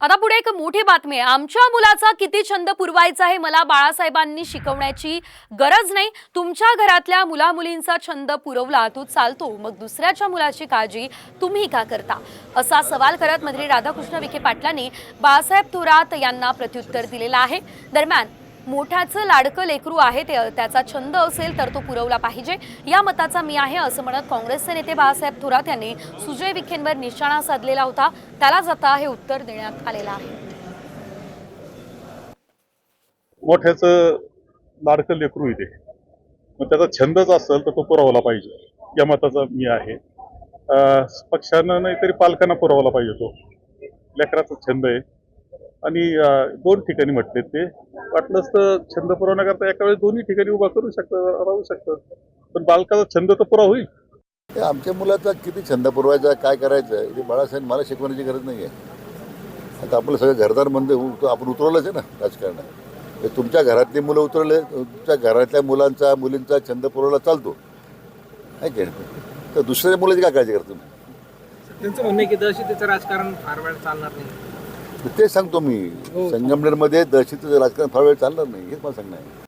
आता पुढे एक मोठी बातमी आहे. आमच्या मुलाचा किती छंद पुरवायचा हे मला बाळासाहेबांनी शिकवण्याची गरज नाही. तुमच्या घरातल्या मुला मुलींचा छंद पुरवला तो चालतो. मग दुसऱ्याच्या मुलाची काळजी तुम्ही का करता? असा सवाल करत मंत्री राधाकृष्ण विखे पाटलांनी बाळासाहेब थोरात यांना प्रत्युत्तर दिलेलं आहे. दरम्यान मोठ्याचं लाडकं लेकरू आहे ते त्याचा छंद असेल तर तो पुरवला पाहिजे. या मताचा मी आहे असं म्हणत काँग्रेसचे नेते बाळासाहेब थोरात यांनी सुजय विखेंवर निशाणा साधलेला होता. त्यालाच आता हे उत्तर देण्यात आलेलं आहे. मोठ्याचं लाडकं लेकरू इथे. मग त्याचा छंदच असेल तर तो पुरवला पाहिजे. या मताचा मी आहे. पक्षानं नाही तरी पालकांना पुरवला पाहिजे तो. लेकराचा छंद आहे. आणि दोन ठिकाणी म्हटले ते. वाटलंच तर छंद पुरवण्याकरता एका वेळेस दोन्ही ठिकाणी उभा करू शकतं राहू शकतं. पण बालकाचा छंद तर पुरा होईल. हे आमच्या मुलाचा किती छंद पुरवायचा काय करायचं हे बाळासाहेब मला शिकवण्याची गरज नाही आहे आता आपलं सगळं घरदार होऊ- आपण उतरवलंच आहे ना राजकारणात हे तुमच्या घरातली मुलं उतरवले तुमच्या घरातल्या मुलांचा मुलींचा छंद पुरवला चालतो. आहे की नाही? तर दुसऱ्या मुलाची काय काळजी करतो तुम्ही? त्यांचं म्हणणं की दहशतीचं राजकारण फार वेळ चालणार नाही. ते सांगतो मी. संगमनेरमध्ये दहशतीचं राजकारण फार वेळ चालणार नाही हेच मला सांगणं आहे.